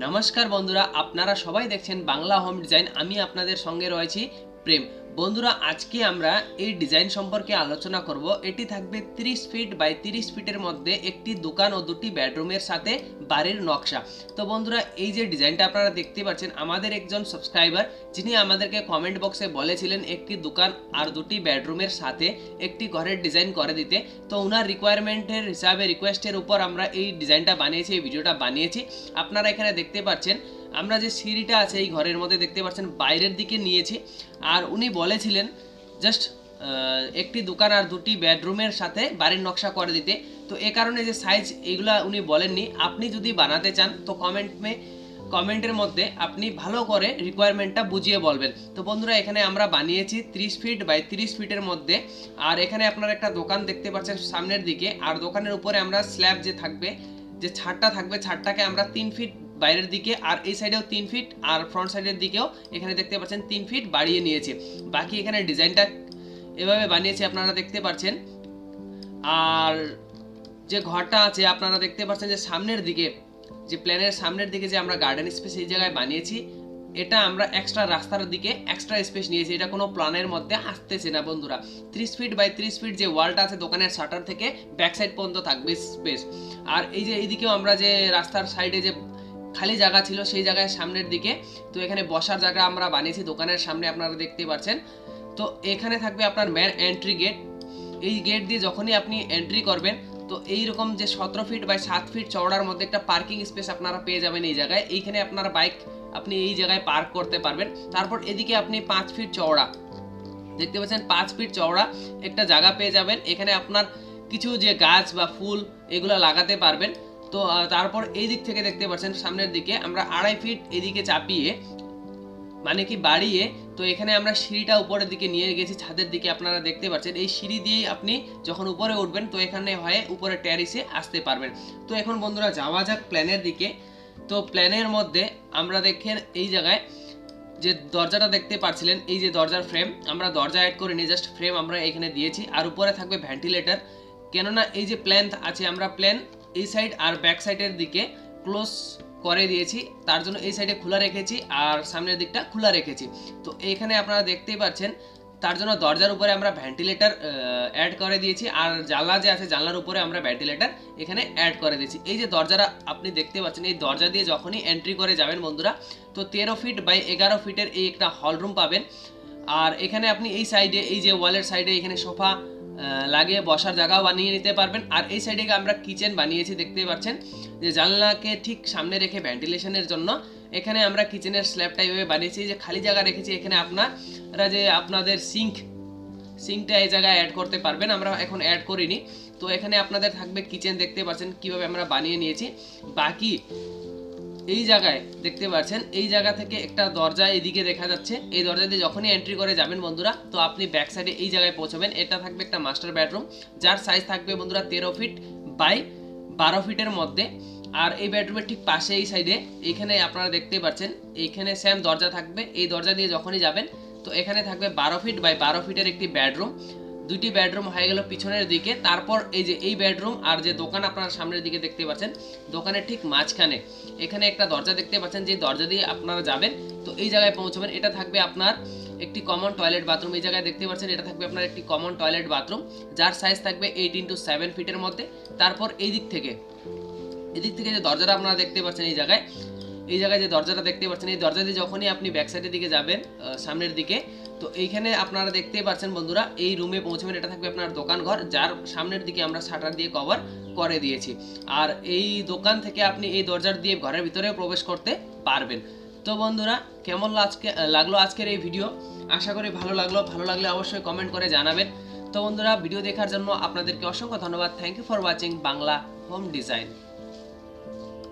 নমস্কার বন্ধুরা আপনারা সবাই দেখছেন বাংলা হোম ডিজাইন আমি আপনাদের সঙ্গে রয়েছি প্রেম বন্ধুরা, আজকে আমরা এই ডিজাইন সম্পর্কে আলোচনা করব। এটি থাকবে 30 ফিট বাই 30 ফিটের মধ্যে একটি দোকান ও দুটি বেডরুমের সাথে বাড়ির নকশা। তো বন্ধুরা, এই যে ডিজাইনটা আপনারা দেখতে পাচ্ছেন, আমাদের একজন সাবস্ক্রাইবার, যিনি আমাদেরকে কমেন্ট বক্সে বলেছিলেন একটি দোকান আর দুটি বেডরুমের সাথে একটি ঘরের ডিজাইন করে দিতে। তো ওনার রিকোয়ারমেন্টের হিসাবে রিকোয়েস্টের উপর আমরা এই ডিজাইনটা বানিয়েছি, এই ভিডিওটা বানিয়েছি। আপনারা এখানে দেখতে পাচ্ছেন আমরা যে সিঁড়িটা আছে এই ঘরের মধ্যে দেখতে পাচ্ছেন, বাইরের দিকে নিয়েছি। আর উনি বলেছিলেন, জাস্ট একটি দোকান আর দুটি বেডরুমের সাথে বাড়ির নকশা করে দিতে। তো এ কারণে যে সাইজ এগুলা উনি বলেননি। আপনি যদি বানাতে চান, তো কমেন্ট মে কমেন্টের মধ্যে আপনি ভালো করে রিকোয়ারমেন্টটা বুঝিয়ে বলবেন। তো বন্ধুরা, এখানে আমরা বানিয়েছি 30 ফিট বাই 30 ফিটের মধ্যে। আর এখানে আপনারা একটা দোকান দেখতে পাচ্ছেন সামনের দিকে। আর দোকানের উপরে আমরা স্ল্যাব যে থাকবে, যে ছাদটা থাকবে, ছাদটাকে আমরা তিন ফিট বাইরের দিকে আর এই সাইডেও তিন ফিট আর ফ্রন্ট সাইডের দিকেও এখানে দেখতে পাচ্ছেন তিন ফিট বাড়িয়ে নিয়েছে। বাকি এখানে ডিজাইনটা এভাবে বানিয়েছি আপনারা দেখতে পাচ্ছেন। আর যে ঘরটা আছে আপনারা দেখতে পাচ্ছেন যে সামনের দিকে, যে প্ল্যানের সামনের দিকে যে আমরা গার্ডেন স্পেস এই জায়গায় বানিয়েছি, এটা আমরা এক্সট্রা রাস্তার দিকে এক্সট্রা স্পেস নিয়েছি। এটা কোনো প্ল্যানের মধ্যে আসতেছে না বন্ধুরা। ত্রিশ ফিট বাই ত্রিশ ফিট যে ওয়ালটা আছে দোকানের শাটার থেকে ব্যাক সাইড পর্যন্ত থাকবে স্পেস আর এই যে এইদিকেও আমরা যে রাস্তার সাইডে যে খালি জায়গা ছিল সেই জায়গায় সামনের দিকে। তো এখানে বসার জায়গা আমরা বানিয়েছি, দোকানের সামনে আপনারা দেখতে পাচ্ছেন। তো এখানে থাকবে আপনার ম্যান এন্ট্রি গেট এই গেট দিয়ে যখনই আপনি এন্ট্রি করবেন, তো এই রকম যে সতেরো ফিট বাই সাত ফিট চওড়ার মধ্যে একটা পার্কিং স্পেস আপনারা পেয়ে যাবেন এই জায়গায়। এইখানে আপনার বাইক আপনি এই জায়গায় পার্ক করতে পারবেন। তারপর এদিকে আপনি পাঁচ ফিট চওড়া। দেখতে পাচ্ছেন পাঁচ ফিট চওড়া একটা জায়গা পেয়ে যাবেন। এখানে আপনার কিছু যে গাছ বা ফুল এগুলো লাগাতে পারবেন। তো তারপর এই দিক থেকে দেখতে পাচ্ছেন, সামনের দিকে আমরা আড়াই ফিট এদিকে চাপিয়ে মানে কি বাড়িয়ে, তো এখানে আমরা সিঁড়িটা উপরের দিকে নিয়ে গেছি, ছাদের দিকে আপনারা দেখতে পাচ্ছেন, এই সিঁড়ি দিয়েই আপনি যখন উপরে উঠবেন, তো এখানে হয়ে উপরে ট্যারিসে আসতে পারবেন। তো এখন বন্ধুরা, যাওয়া যাক প্ল্যানের দিকে। তো প্ল্যানের মধ্যে আমরা দেখেন এই জায়গায় যে দরজাটা দেখতে পাচ্ছিলেন এই যে দরজার ফ্রেম আমরা দরজা অ্যাড করে নিয়ে জাস্ট ফ্রেম আমরা এখানে দিয়েছি। আর উপরে থাকবে ভেন্টিলেটর কেননা এই যে প্ল্যান আছে, আমরা প্ল্যান এই সাইড আর ব্যাক সাইডের দিকে ক্লোজ করে দিয়েছি। তার জন্য এই সাইডে খোলা রেখেছি আর সামনের দিকটা খোলা রেখেছি। তো এখানে আপনারা দেখতেই পাচ্ছেন, তার জন্য দরজার উপরে আমরা ভেন্টিলেটর অ্যাড করে দিয়েছি আর জানলা যে আছে, জানলার উপরে আমরা ভেন্টিলেটর এখানে অ্যাড করে দিয়েছি। এই যে দরজাটা আপনি দেখতে পাচ্ছেন, এই দরজা দিয়ে যখনই এন্ট্রি করে যাবেন বন্ধুরা, তো তেরো ফিট বাই এগারো ফিটের এই একটা হলরুম পাবেন। আর এখানে আপনি এই সাইডে এই যে ওয়ালের সাইডে এখানে সোফা লাগিয়ে বসার জায়গাও বানিয়ে নিতে পারবেন। আর এই সাইডে আমরা কিচেন বানিয়েছি দেখতে পাচ্ছেন। যে জানলাকে ঠিক সামনে রেখে ভেন্টিলেশনের জন্য এখানে আমরা কিচেনের স্ল্যাবটা এইভাবে বানিয়েছি। যে খালি জায়গা রেখেছি, এখানে আপনারা যে আপনাদের সিঙ্ক সিঙ্কটা এই জায়গায় অ্যাড করতে পারবেন। আমরা এখন অ্যাড করিনি। তো এখানে আপনাদের থাকবে কিচেন দেখতে পাচ্ছেন কীভাবে আমরা বানিয়ে নিয়েছি। বাকি এই জায়গায় দেখতে পাচ্ছেন, এই জায়গা থেকে একটা দরজা এদিকে দেখা যাচ্ছে। এই দরজা দিয়ে যখনই এন্ট্রি করে যাবেন বন্ধুরা, তো আপনি ব্যাক সাইডে এই জায়গায় পৌঁছাবেন। এটা থাকবে একটা মাস্টার বেডরুম যার সাইজ থাকবে বন্ধুরা তেরো ফিট বাই বারো ফিটের মধ্যে। আর এই বেডরুমের ঠিক পাশে এই সাইডে এইখানে আপনারা দেখতে পাচ্ছেন এইখানে স্যাম দরজা থাকবে। এই দরজা দিয়ে যখনই যাবেন, তো এখানে থাকবে বারো ফিট বাই বারো ফিটের একটি বেডরুম দুইটি বেডরুম হয়ে গেল পিছনের দিকে। তারপর এই যে এই বেডরুম আর যে দোকান আপনারা সামনের দিকে দেখতে পাচ্ছেন, দোকানের ঠিক মাঝখানে। এখানে একটা দরজা দেখতে পাচ্ছেন, যে দরজা দিয়ে আপনারা যাবেন, তো এই জায়গায় পৌঁছবেন। এটা থাকবে আপনার একটি কমন টয়লেট বাথরুম এই জায়গায় দেখতে পাচ্ছেন, এটা থাকবে আপনার একটি কমন টয়লেট বাথরুম যার সাইজ থাকবে এইট ইন্টু সেভেন ফিটের মধ্যে। তারপর এই দিক থেকে, এদিক থেকে যে দরজাটা আপনারা দেখতে পাচ্ছেন এই জায়গায় এই জায়গায় যে দরজাটা দেখতে পাচ্ছেন, এই দরজা দিয়ে যখনই আপনি ব্যাক সাইডের দিকে যাবেন সামনের দিকে, তো এইখানে আপনারা দেখতে পাচ্ছেন বন্ধুরা, এই রুমে পৌঁছবেন, এটা থাকবে আপনার দোকান ঘর, যার সামনের দিকে আমরা শাটার দিয়ে কভার করে দিয়েছি। আর এই দোকান থেকে আপনি এই দরজার দিয়ে ঘরের ভিতরে প্রবেশ করতে পারবেন। তো বন্ধুরা, কেমন আজকে লাগল আজকের এই ভিডিও আশা করি ভালো লাগল। ভালো লাগলে অবশ্যই কমেন্ট করে জানাবেন। তো বন্ধুরা ভিডিও দেখার জন্য আপনাদেরকে অসংখ্য ধন্যবাদ। Thank you for watching Bangla home design